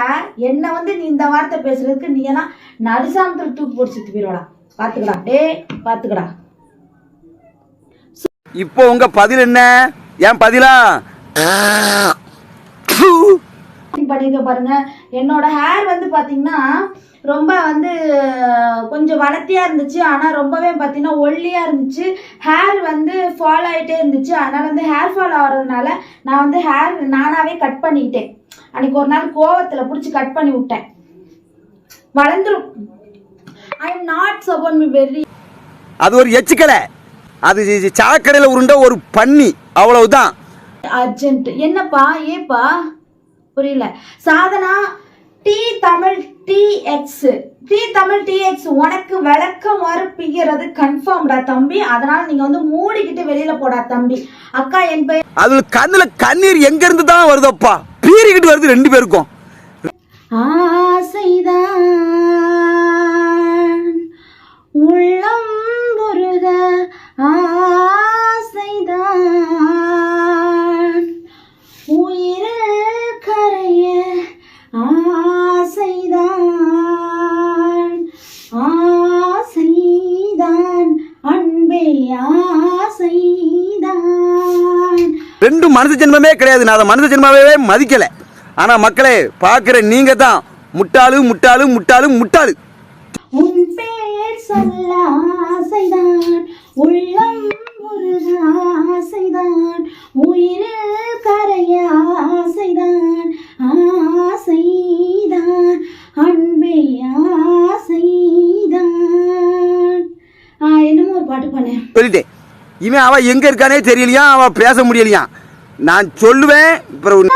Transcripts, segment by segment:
பாத்துக்கடா என்ன வந்து நீ இந்த வார்த்தை பேசுறதுக்கு நீ எல்லாம் நடுசாமத்தில் தூக்கு போட்டு சுத்தி போயிடுவாடா பாத்துக்கடா. டேய் பாத்துக்கடா. இப்போ உங்க பதில் என்ன? ஏன் பதிலா? பண்ணிருக்க பாருங்க. என்னோட ஹேர் வந்து பாத்தீங்கன்னா ரொம்ப வந்து கொஞ்சம் வளர்த்தியா இருந்துச்சு. ஆனா ரொம்பவே பாத்தீங்கன்னா ஒல்லியா இருந்துச்சு. ஹேர் வந்து ஃபால் ஆயிட்டே இருந்துச்சு. அதனால வந்து ஹேர் ஃபால் ஆகிறதுனால நான் வந்து ஹேர் நானாவே கட் பண்ணிக்கிட்டேன் அன்னைக்கு ஒரு நாள் கோவத்துல பிடிச்சி கட் பண்ணி விட்டேன். வளர்ந்துரும். ஐ எம் நாட் சபோன் வெரி அது ஒரு எச்சுக்கலை. அது சாக்கடையில் உருண்ட ஒரு பன்னி. அவ்வளவுதான். அர்ஜென்ட் என்னப்பா ஏப்பா? புரியல. Sadhana T Tamil T X. T Tamil T X உனக்கு விளக்கம் மறுப்பிக்கிறது கன்ஃபார்ம்டா தம்பி. அதனால நீங்க வந்து மூடிக்கிட்டு வெளியில போடா தம்பி. அக்கா என் பெயர் அது கண்ணுல கண்ணீர் எங்க இருந்து தான் வருதப்பா? பீறிக்கிட்டு வருது ரெண்டு பேருக்கும். ஆசைதான். ரெண்டு மனுஷ ஜென்மமே கிடையாது. நான் அதை மனுஷ ஜென்மாவே மதிக்கல. ஆனா மக்களே பாக்குற நீங்க தான். முட்டாளு முட்டாளு முட்டாளு முட்டாளு. உள்ளம் முருக ஆசைதான். உயிரில் கரைய ஆசைதான். ஆசைதான். அன்பே ஆசைதான். என்னமோ ஒரு பாட்டு பண்ணேன் சொல்லிட்டேன். இவன் அவ எங்க இருக்கானே தெரியலையா? அவ பேச முடியலையா? நான் சொல்லுவேன் அப்புறம்.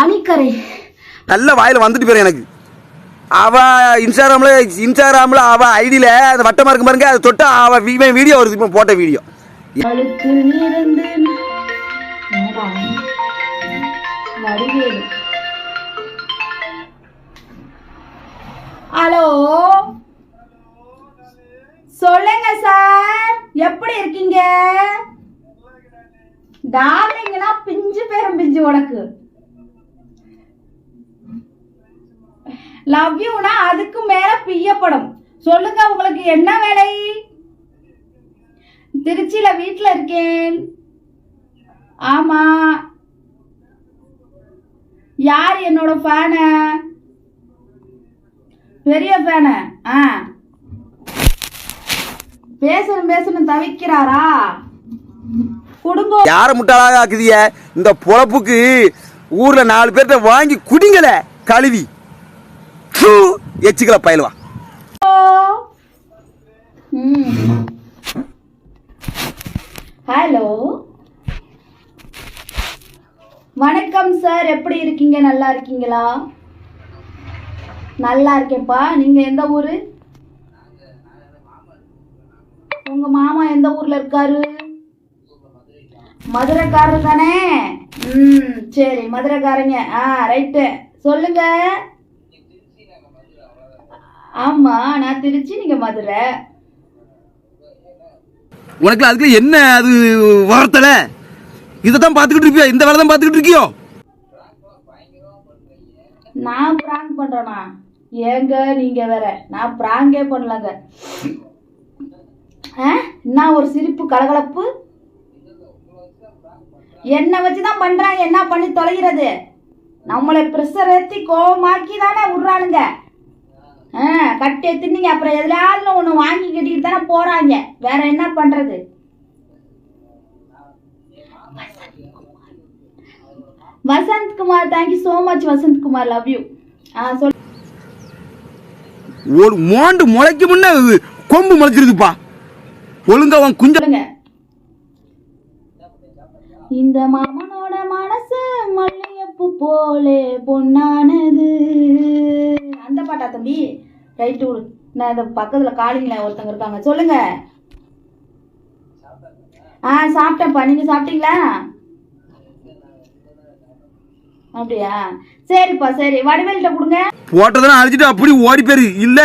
அணிக்கரை. நல்ல வாயில வந்துட்டு போயிரு எனக்கு. அவ இன்ஸ்டாகிராம்ல இன்ஸ்டாகிராம்ல அவ ஐடியில அந்த வட்டமா இருக்கு பாருங்க அதை தொட்டா அவ வீடியோ வருது இப்போ போட்ட வீடியோ. அவளுக்கு வடிவேலு ஹலோ? சொல்லுங்க சார். எப்படி இருக்கீங்க? டார்லிங்னா பிஞ்சு பேரும் பிஞ்சு உனக்கு. லவ் யூனா அதுக்கு மேல பிய்யப்படும். சொல்லுங்க உங்களுக்கு என்ன வேலை? திருச்சியில வீட்டுல இருக்கேன். ஆமா. யார் என்னோட ஃபேனு பெரிய ஃபேனு ஆ. பேசணும் பேசணும் தவிக்கிறாரா? கொடுங்கோ யார முட்டாளாக ஆக்குதிய? இந்த பொழப்புக்கு ஊர்ல நாலு பேர்த்த வாங்கி குடிங்கல கழுவி. எச்சிக்கல பயிலுவா. ஹலோ. வணக்கம் சார் எப்படி இருக்கீங்க? நல்லா இருக்கீங்களா? நல்லா இருக்கேன்ப்பா. நீங்க எந்த ஊரு? உங்க மாமா எந்த ஊர்ல இருக்காரு? மதுரைக்காரர் தானே? ம் சரி மதுரைக்காரங்க. ஆ ரைட்டு சொல்லுங்க. ஆமா நான் திருச்சி நீங்க மதுரை. உனக்கு அதுக்கு என்ன அது வார்த்தலை? இதை தான் பார்த்துக்கிட்டு இருப்பியா? இந்த வேலை தான் பார்த்துக்கிட்டு இருக்கியோ? நான் பிராங்க் பண்றேனா? ஏங்க நீங்க வேற. நான் பிராங்கே பண்ணலங்க. என்ன ஒரு சிரிப்பு கலகலப்பு? என்ன வச்சுதான் பண்றாங்க. என்ன பண்ணி தொலைகிறது? நம்மளை ப்ரெஷர் ஏத்தி கோவமாக்கி தானே விடுறானுங்க. ஆ கட்டி தின்னீங்க அப்புறம் எதுலாவது ஒன்று வாங்கி கட்டிக்கிட்டு தானே போறாங்க. வேற என்ன பண்றது? Vasanth Kumar thank you so much Vasanth Kumar love you ஆ சொல். ஒரு மோண்டு முளைக்கு முன்ன கொம்பு முளைச்சிருதுப்பா. ஒழுங்கா உன் குஞ்ச சொல்லுங்க. இந்த மாமனோட மனசு மல்லிகைப்பூ போலே பொன்னானது. அந்த பாட்டா தம்பி? ரைட்டு நான் இந்த பக்கத்துல காலிங்ல ஒருத்தங்க இருக்காங்க. சொல்லுங்க. ஆ சாப்பிட்டேன்ப்பா. நீங்க சாப்பிட்டீங்களா? அப்படியா? சரிப்பா சரி. வடிவேல்கிட்ட கொடுங்க. போட்டதெல்லாம் அழிச்சிட்டு அப்படி ஓடி போயிரு. இல்ல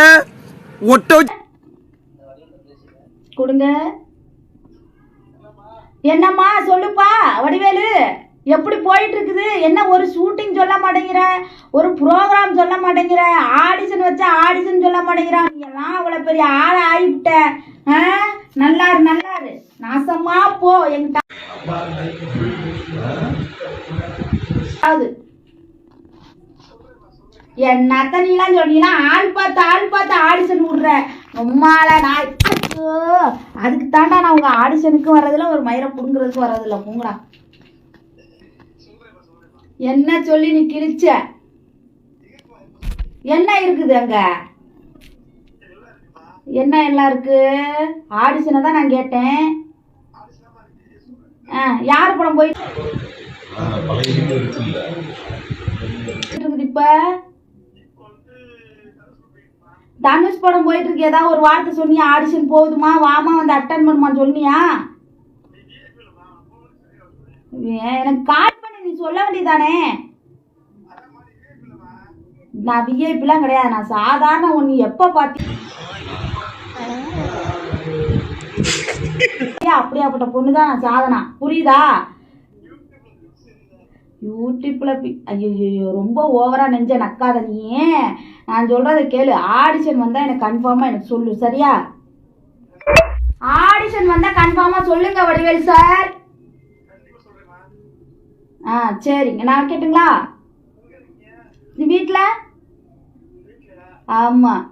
ஒட்ட கொடுங்க. என்னம்மா சொல்லுப்பா வடிவேலு. எப்படி போயிட்டு இருக்குது என்ன ஒரு ஷூட்டிங் சொல்ல மாட்டேங்கிற? ஒரு ப்ரோக்ராம் சொல்ல மாட்டேங்கிற? ஆடிஷன் வச்சா ஆடிஷன் சொல்ல மாட்டேங்கிற? நீ எல்லாம் அவ்வளோ பெரிய ஆள் ஆகிவிட்ட. ஆ? நல்லாரு நல்லாரு. நாசமா போ எங்கிட்ட அது என்னத்த நீலாம் சொன்னீங்கன்னா ஆள் பார்த்து ஆள் பார்த்து ஆடிஷன் விடுற. உம்மால நான் ஐயோ, அதுக்கு தாண்டா நான் உங்க ஆடிஷனுக்கு வர்றதில்ல ஒரு மயிரை புடுங்குறதுக்கு வர்றதில்ல. பூங்கடா. என்ன சொல்லி நீ கிழிச்ச? என்ன இருக்குது அங்க? என்ன எல்லாம் இருக்கு? ஆடிஷனை தான் நான் கேட்டேன். ஆ யார் படம் போயிட்டு இருக்குது இப்ப? தனுஷ் படம் போயிட்டு இருக்கு ஏதாவது ஒரு வார்த்தை சொன்னியா? ஆடிஷன் போகுதுமா? வாமா வந்து அட்டன் பண்ணுமான்னு சொன்னியா? ஏன், எனக்கு கால் பண்ணி. நீ சொல்ல வேண்டியதானே நான் விஐபிலாம் கிடையாது. நான் சாதாரண ஒன்று எப்போ பார்த்தி அப்படியாப்பட்ட பொண்ணு தான் நான் சாதனா. புரியுதா? யூடியூப்ல ஐயோ ரொம்ப ஓவரா நெஞ்ச நக்காத நீ நான் சொல்கிறத கேளு. ஆடிஷன் வந்தா எனக்கு கன்ஃபார்மா எனக்கு சொல்லு சரியா? ஆடிஷன் வந்தா கன்ஃபார்மா சொல்லுங்க வடிவேல் சார் ஆ சரிங்க. நான் கேட்டுங்களா? நீ வீட்டில் ஆமாம்